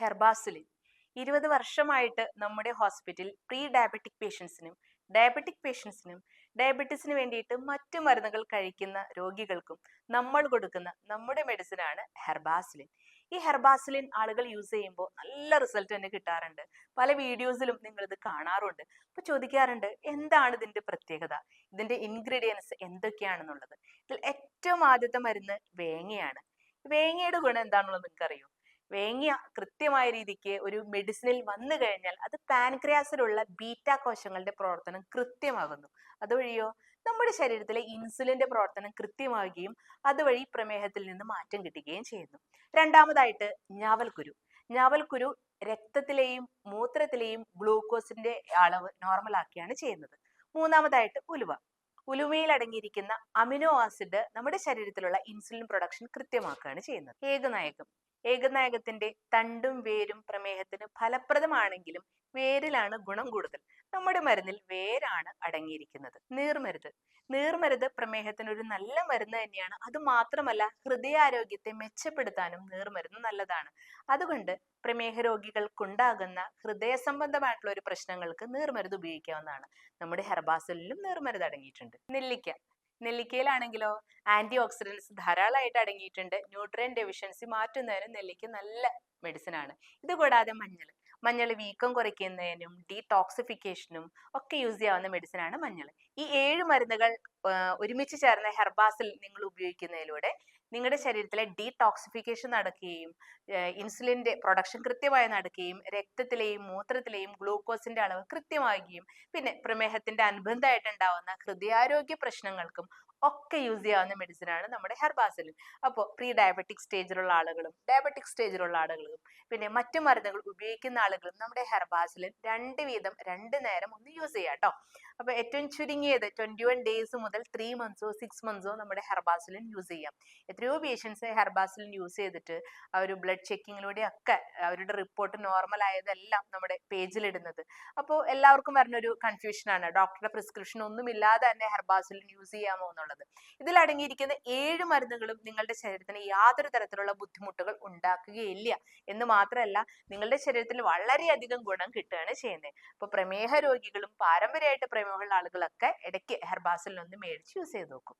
ഹെർബാസുലിൻ. ഇരുപത് വർഷമായിട്ട് നമ്മുടെ ഹോസ്പിറ്റൽ പ്രീ ഡയബറ്റിക് പേഷ്യൻസിനും ഡയബറ്റിക് പേഷ്യൻസിനും ഡയബറ്റീസിന് വേണ്ടിയിട്ട് മറ്റു മരുന്നുകൾ കഴിക്കുന്ന രോഗികൾക്കും നമ്മൾ കൊടുക്കുന്ന നമ്മുടെ മെഡിസിനാണ് ഹെർബാസിലിൻ. ഈ ഹെർബാസിലിൻ ആളുകൾ യൂസ് ചെയ്യുമ്പോൾ നല്ല റിസൾട്ട് തന്നെ കിട്ടാറുണ്ട്. പല വീഡിയോസിലും നിങ്ങൾ ഇത് കാണാറുണ്ട്. അപ്പൊ ചോദിക്കാറുണ്ട് എന്താണ് ഇതിന്റെ പ്രത്യേകത? ഇതിന്റെ ഇൻഗ്രീഡിയൻസ് എന്തൊക്കെയാണെന്നുള്ളത്? ഇതിൽ ഏറ്റവും ആദ്യത്തെ മരുന്ന് വേങ്ങയാണ്. വേങ്ങയുടെ ഗുണം എന്താണെന്നുള്ളത് നിങ്ങൾക്ക് അറിയോ വേങ്ങിയ കൃത്യമായ രീതിക്ക് ഒരു മെഡിസിനിൽ വന്നു കഴിഞ്ഞാൽ അത് പാൻക്രിയാസിലുള്ള ബീറ്റ കോശങ്ങളുടെ പ്രവർത്തനം കൃത്യമാകുന്നു. അതുവഴിയോ നമ്മുടെ ശരീരത്തിലെ ഇൻസുലിന്റെ പ്രവർത്തനം കൃത്യമാവുകയും അതുവഴി പ്രമേഹത്തിൽ നിന്ന് മാറ്റം കിട്ടുകയും ചെയ്യുന്നു. രണ്ടാമതായിട്ട് ഞാവൽക്കുരു. ഞാവൽക്കുരു രക്തത്തിലെയും മൂത്രത്തിലെയും ഗ്ലൂക്കോസിന്റെ അളവ് നോർമൽ ആക്കിയാണ് ചെയ്യുന്നത്. മൂന്നാമതായിട്ട് ഉലുവ. ഉലുവയിൽ അടങ്ങിയിരിക്കുന്ന അമിനോ ആസിഡ് നമ്മുടെ ശരീരത്തിലുള്ള ഇൻസുലിൻ പ്രൊഡക്ഷൻ കൃത്യമാക്കുകയാണ് ചെയ്യുന്നത്. ഏകനായകം. ഏകനായകത്തിന്റെ തണ്ടും വേരും പ്രമേഹത്തിന് ഫലപ്രദമാണെങ്കിലും വേരിലാണ് ഗുണം കൂടുതൽ. നമ്മുടെ മരുന്നിൽ വേരാണ് അടങ്ങിയിരിക്കുന്നത്. നീർമരുത്. നീർമരുത് പ്രമേഹത്തിന് ഒരു നല്ല മരുന്ന് തന്നെയാണ്. അത് മാത്രമല്ല ഹൃദയാരോഗ്യത്തെ മെച്ചപ്പെടുത്താനും നീർമരുന്ന് നല്ലതാണ്. അതുകൊണ്ട് പ്രമേഹ രോഗികൾക്കുണ്ടാകുന്ന ഹൃദയ സംബന്ധമായിട്ടുള്ള ഒരു പ്രശ്നങ്ങൾക്ക് നീർമരുത് ഉപയോഗിക്കാവുന്നതാണ്. നമ്മുടെ ഹെർബാസലിലും നീർമരുത് അടങ്ങിയിട്ടുണ്ട്. നെല്ലിക്ക. നെല്ലിക്കയിലാണെങ്കിലോ ആന്റി ഓക്സിഡൻസ് ധാരാളമായിട്ട് അടങ്ങിയിട്ടുണ്ട്. ന്യൂട്രിയൻ ഡെഫിഷ്യൻസി മാറ്റുന്നതിന് നെല്ലിക്ക നല്ല മെഡിസിൻ ആണ്. ഇത് കൂടാതെ മഞ്ഞൾ. മഞ്ഞൾ വീക്കം കുറയ്ക്കുന്നതിനും ഡീടോക്സിഫിക്കേഷനും ഒക്കെ യൂസ് ചെയ്യാവുന്ന മെഡിസിൻ ആണ് മഞ്ഞൾ. ഈ ഏഴ് മരുന്നുകൾ ഒരുമിച്ച് ചേർന്ന ഹെർബാസിൽ നിങ്ങൾ ഉപയോഗിക്കുന്നതിലൂടെ നിങ്ങളുടെ ശരീരത്തിലെ ഡീടോക്സിഫിക്കേഷൻ നടക്കുകയും ഇൻസുലിന്റെ പ്രൊഡക്ഷൻ കൃത്യമായി നടക്കുകയും രക്തത്തിലെയും മൂത്രത്തിലെയും ഗ്ലൂക്കോസിന്റെ അളവ് കൃത്യമാകുകയും പിന്നെ പ്രമേഹത്തിന്റെ അനുബന്ധമായിട്ടുണ്ടാവുന്ന ഹൃദയാരോഗ്യ പ്രശ്നങ്ങൾക്കും ഒക്കെ യൂസ് ചെയ്യാവുന്ന മെഡിസിനാണ് നമ്മുടെ ഹെർബാസിലിൻ അപ്പോൾ പ്രീ ഡയബറ്റിക് സ്റ്റേജിലുള്ള ആളുകളും ഡയബറ്റിക് സ്റ്റേജിലുള്ള ആളുകളും പിന്നെ മറ്റു മരുന്നുകൾ ഉപയോഗിക്കുന്ന ആളുകളും നമ്മുടെ ഹെർബാസിലിൻ രണ്ട് വീതം രണ്ട് നേരം ഒന്ന് യൂസ് ചെയ്യാം കേട്ടോ അപ്പോൾ ഏറ്റവും ചുരുങ്ങിയത് ട്വന്റി വൺ ഡേയ്സ് മുതൽ ത്രീ മന്ത്സോ സിക്സ് മന്ത്സോ നമ്മുടെ ഹെർബാസിലിൻ യൂസ് ചെയ്യാം. എത്രയോ പേഷ്യൻസ് ഹെർബാസിലിൻ യൂസ് ചെയ്തിട്ട് ആ ഒരു ബ്ലഡ് ചെക്കിങ്ങിലൂടെ ഒക്കെ അവരുടെ റിപ്പോർട്ട് നോർമൽ ആയതെല്ലാം നമ്മുടെ പേജിൽ ഇടുന്നത്. അപ്പോൾ എല്ലാവർക്കും വരുന്ന ഒരു കൺഫ്യൂഷൻ ആണ്. ഡോക്ടറുടെ പ്രിസ്ക്രിപ്ഷൻ ഒന്നും ഇല്ലാതെ തന്നെ ഹെർബാസിലിൻ യൂസ് ചെയ്യാമോ എന്നുള്ളത്. ഇതിൽ അടങ്ങിയിരിക്കുന്ന ഏഴ് മരുന്നുകളും നിങ്ങളുടെ ശരീരത്തിന് യാതൊരു തരത്തിലുള്ള ബുദ്ധിമുട്ടുകൾ ഉണ്ടാക്കുകയില്ല. എന്ന് മാത്രമല്ല നിങ്ങളുടെ ശരീരത്തിൽ വളരെയധികം ഗുണം കിട്ടുകയാണ് ചെയ്യുന്നത്. അപ്പൊ പ്രമേഹ രോഗികളും പാരമ്പര്യമായിട്ട് പ്രമേഹമുള്ള ആളുകളൊക്കെ ഇടയ്ക്ക് ഹെർബാസിൽ ഒന്ന് മേടിച്ച് യൂസ് ചെയ്ത് നോക്കും.